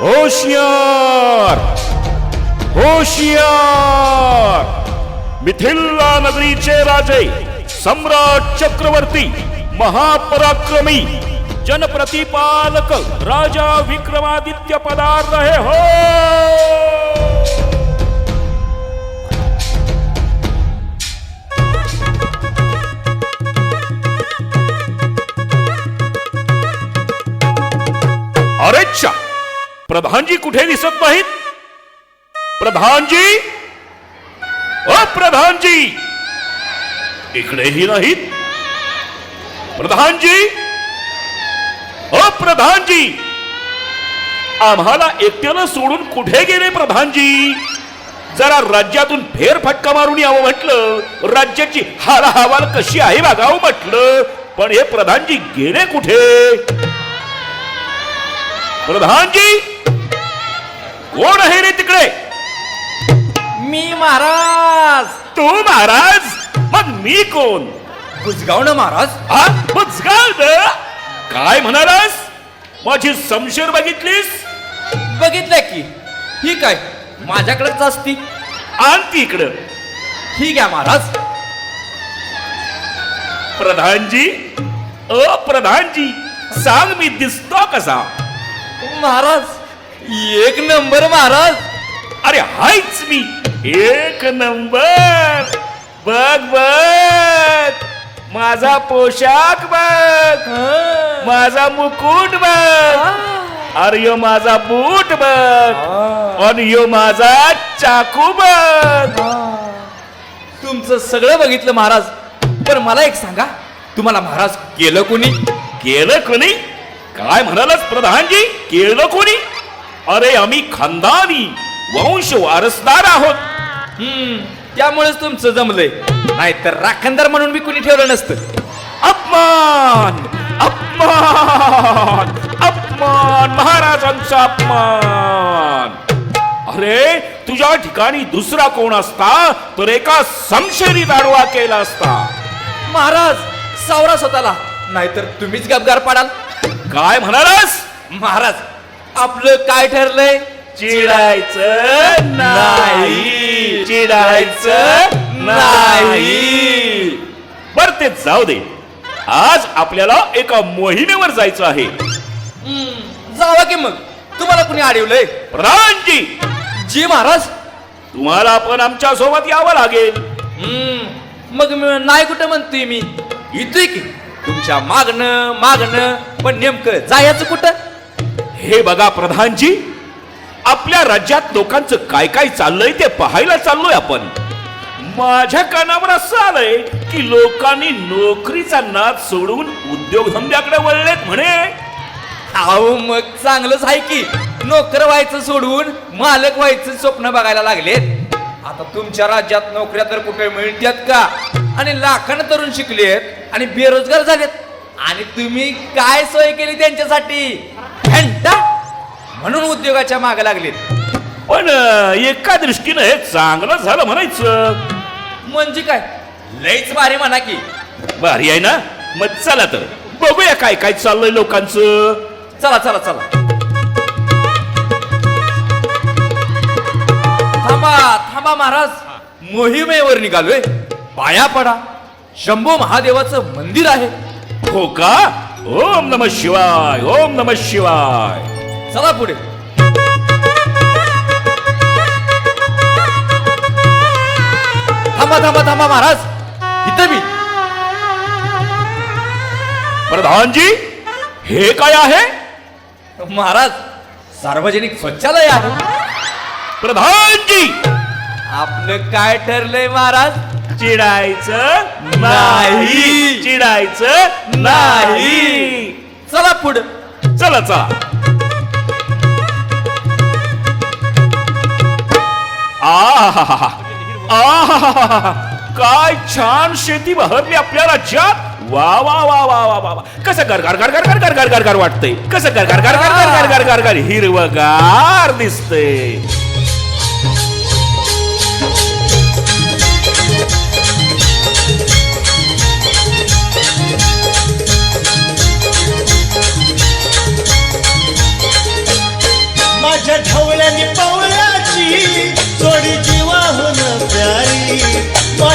होशियार होशियार. मिथिला नगरीचे राजे सम्राट चक्रवर्ती महापराक्रमी जनप्रतिपालक राजा विक्रमादित्य पदार्थ हे हो! कुठे दिसत नाहीत? प्रधानजी? अ प्रधानजी! इकडेही नाहीत. प्रधानजी? अ प्रधानजी! आम्हाला एकट्यानं सोडून कुठे गेले प्रधानजी? जरा राज्यातून फेरफटका मारून यावं म्हटलं. राज्याची हालहवाल कशी आहे बघावं म्हटलं. पण हे प्रधानजी गेले कुठे? प्रधानजी! कोण आहे रे तिकडे? मी महाराज. तू महाराज? मग मी कोण? बुजगावणं महाराज. हा? द. काय म्हणालास? माझी समशेर बघितलीस? बघितलं की. ही काय? माझ्याकडेच असती. आण ती इकडं. ही घ्या महाराज. प्रधानजी अ प्रधानजी सांग मी दिसतो कसा? महाराज एक नंबर महाराज. अरे हायच मी. एक नंबर. बघ बघ. माझा पोशाख बघ. हं. माझा मुकुट बघ. अरे यो माझा बूट बघ. आणि यो माझा चाकू बघ. तुमचं सगळं बघितलं महाराज. पण मला एक सांगा तुम्हाला महाराज केलं कोणी? केलं कोणी? काय म्हणालच प्रधानजी? केलं कोणी? अरे आम्ही खानदानी वंश वारसदार आहोत. हम्म त्यामुळेच तुमचं जमलंय. नाहीतर राखणदार म्हणून मी कुणी ठेवलं नसतं. अपमान अपमान अपमान महाराजांचा अपमान. अरे तुझ्या ठिकाणी दुसरा कोण असता तर एका समशेरीत आडवा केला असता. महाराज सावरा स्वतःला. नाहीतर तुम्हीच गपगार पाडाल. काय म्हणालास? महाराज आपलं काय ठरलंय? चिडायचं नाही. चिडायचं नाही. बर ते जाऊ दे. आज आपल्याला एका मोहिमेवर जायचं आहे. जावा की मग? तुम्हाला कुणी अडवलंय? प्रधानजी जी महाराज. तुम्हाला पण आमच्यासोबत यावं लागेल. हम्म, मग मी नाही कुठं म्हणतोय मी? येतोय की. तुमच्या मागणं मागणं पण नेमकं जायचं कुठं? हे बघा प्रधानजी आपल्या राज्यात लोकांचं काय काय चाललंय ते पाहायला चाललोय आपण. माझ्या कानावर असं आलंय की लोकांनी नोकरीचा नाद सोडून उद्योगधंद्याकडे वळलेत म्हणे. अहो मग चांगलंच आहे की नोकर व्हायचं सोडून मालक व्हायचं स्वप्न बघायला लागलेत. आता तुमच्या राज्यात नोकऱ्या तर कुठे मिळतात का? आणि लाखानं तरुण शिकलेत आणि बेरोजगार झालेत. आणि तुम्ही काय सोय केली त्यांच्यासाठी? घंटा? म्हणून उद्योगाच्या मागे लागलेत. पण अं, एका दृष्टीनं हे चांगलं झालं म्हणायचं. म्हणजे काय? लईच भारी म्हणा की. भारी आहे ना? मग चला तर बघूया काय काय चाललंय लोकांचं. चला चला चला. थांबा थांबा महाराज. मोहिमेवर निघालोय. पाया पडा. शंभू महादेवाचं मंदिर आहे. हो का ओम नम शिवाय ओम नम शिवाय। चला पुढे. थांबा थांबा थांबा महाराज. इथं मी. प्रधानजी हे काय आहे? महाराज सार्वजनिक स्वच्छालय आहे. प्रधानजी! आपलं काय ठरलंय महाराज? चिडायचं नाही. चिडायचं नाही चला पुढं चला चला आहाहाहा. आहाहाहा. काय छान शेती बहरली आपल्या राज्यात वा वा वा वा वा वा वा कसं गर गर गर गर गर गर गर गर गर वाटतंय कसं गर गर गर गर गर गर गर गर हिरवगार दिसतंय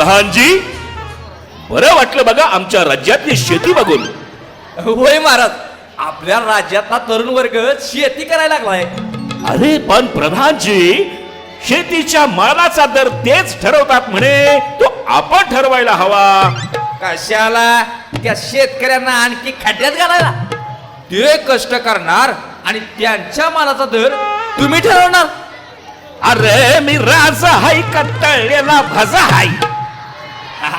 प्रधानजी बरं वाटलं बघा आमच्या राज्यातली शेती बघून. होय महाराज आपल्या राज्यातला तरुण वर्ग शेती करायला लागलाय. अरे पण प्रधानजी शेतीच्या मालाचा दर तेच ठरवतात म्हणे तो आपण ठरवायला हवा. कशाला? त्या शेतकऱ्यांना आणखी खड्ड्यात घालायला. ते कष्ट करणार आणि त्यांच्या मालाचा दर तुम्ही ठरवणार. अरे मी राजा हाय का तळलेला भजा हाय?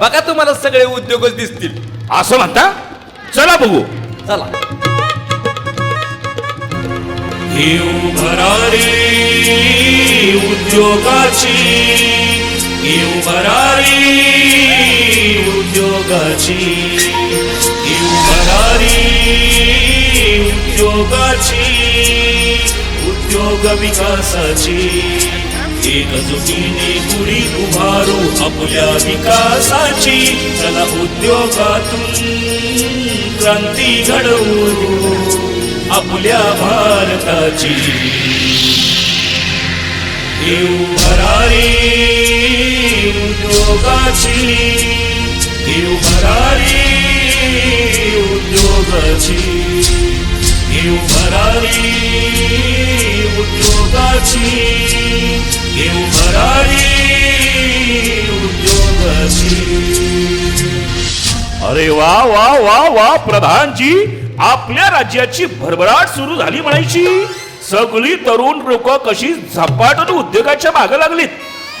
बघा तुम्हाला सगळे उद्योगच दिसतील. असं म्हणता? चला बघू. चला. उद्योगाची भरारी उद्योगाची उद्योगाची उद्योग विकासाची. एकजुटीने गुढी उभारू आपल्या विकासाची. चला उद्योगातून क्रांती घडवू आपल्या भारताची. घेऊ भरारी उद्योगाची. घेऊ भरारी उद्योगाची. घेऊ भरारी उद्योगाची घेऊ भरारी उद्योगाची. अरे वा वा वा वा प्रधानजी आपल्या राज्याची भरभराट सुरू झाली म्हणायची. सगळी तरुण लोक कशी झपाटून उद्योगाच्या मागे लागलीत.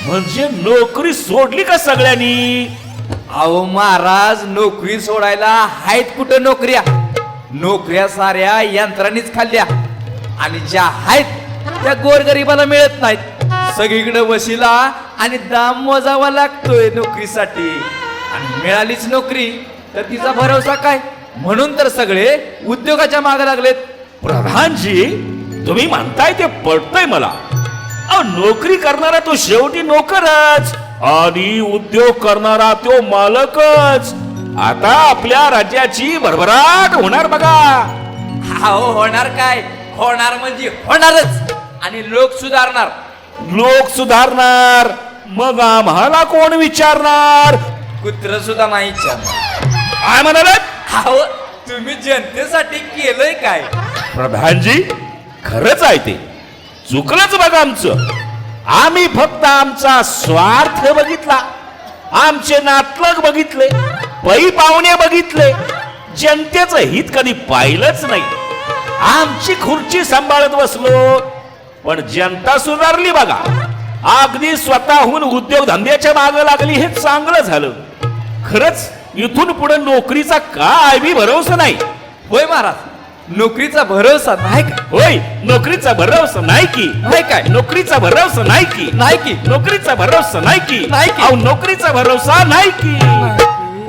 म्हणजे नोकरी सोडली का सगळ्यांनी? अहो महाराज नोकरी सोडायला आहेत कुठं नोकऱ्या? नोकऱ्या साऱ्या यंत्रांनीच खाल्ल्या. आणि ज्या आहेत त्या गोरगरिबाला मिळत नाहीत. सगळीकडे वशिला आणि दाम मोजावा लागतोय नोकरीसाठी. आणि मिळालीच नोकरी तर तिचा भरोसा काय? म्हणून तर सगळे उद्योगाच्या मागे लागलेत. प्रधानजी तुम्ही म्हणताय ते पडतंय मला. अहो, नोकरी करणारा तो शेवटी नोकरच. आणि उद्योग करणारा तो मालकच. आता आपल्या राज्याची भरभराट होणार बघा. अहो होणार काय? होणार म्हणजे होणारच. आणि लोक सुधारणार. लोक सुधारणार. मग आम्हाला कोण विचारणार? कुत्र सुद्धा नाही विचारणार. काय म्हणालात अहो तुम्ही जनतेसाठी केलंय काय? प्रधानजी खरंच आहे ते. चुकलंच बघा आमचं. आम्ही फक्त आमचा स्वार्थ बघितला. आमचे नातलग बघितले. पै पाहुणे बघितले. जनतेचं हित कधी पाहिलंच नाही. आमची खुर्ची सांभाळत बसलो. पण जनता सुधारली बघा. अगदी स्वतःहून उद्योगधंद्याच्या मागे लागली हे चांगलं झालं. खरंच इथून पुढे नोकरीचा काय बी भरोसा नाही. होय महाराज नोकरीचा भरोसा नाही का? होय नोकरीचा भरोसा नाही की. नाही काय? नोकरीचा भरोसा नाही की. नाही की. नोकरीचा भरोसा नाही की. नाही की. अहो, नोकरीचा भरोसा नाही की.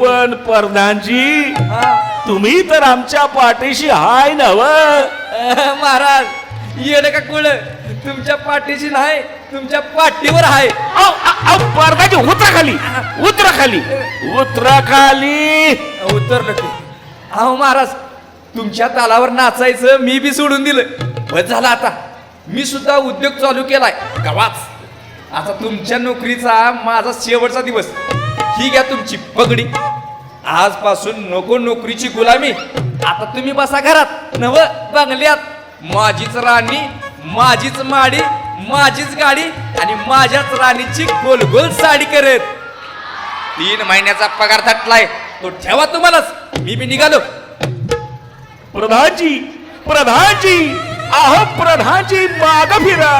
पण प्रधानजी. तुम्ही तर आमच्या पाठीशी हाय नव महाराज येणं का कुळ तुमच्या पाठीशी नाही तुमच्या पाठीवर आहे. प्रधानजी उतरा खाली उतरा खाली उतरा खाली उतरलं की अहो महाराज तुमच्या तालावर नाचायचं मी बी सोडून दिलं. बस झालं आता. मी सुद्धा उद्योग चालू केलाय. गवाच. आता तुमच्या नोकरीचा माझा शेवटचा दिवस. ही घ्या तुमची पगडी. आजपासून नको नोकरीची गुलामी. आता तुम्ही बसा घरात. नव बंगल्यात. माझीच राणी माझीच माडी माझीच गाडी आणि माझ्याच राणीची गोल गोल साडी करत तीन महिन्याचा पगार थटलाय. तो ठेवा तुम्हालाच. मी बी निघालो. प्रधानजी प्रधानजी अहो प्रधानजी माग फिरा.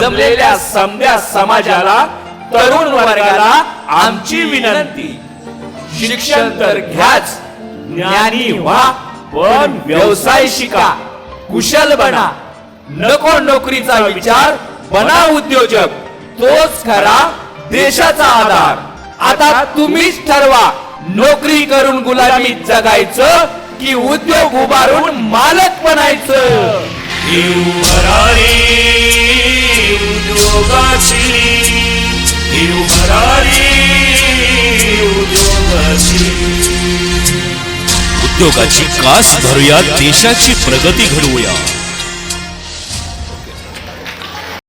जमलेल्या समद्या समाजाला तरुण वर्गाला आमची विनंती. शिक्षण तर घ्याच ज्ञानी व्हा पण व्यवसाय शिका कुशल बना. नको नोकरीचा विचार बना उद्योजक तोच खरा देशाचा आधार. आता तुम्हीच ठरवा नोकरी करून गुलामी जगायचं की उद्योग उभारून मालक बनायचं. योगाची उद्योगाची भरारी उद्योगाची. उद्योगाची कास धरूया देशाची प्रगती घडवूया.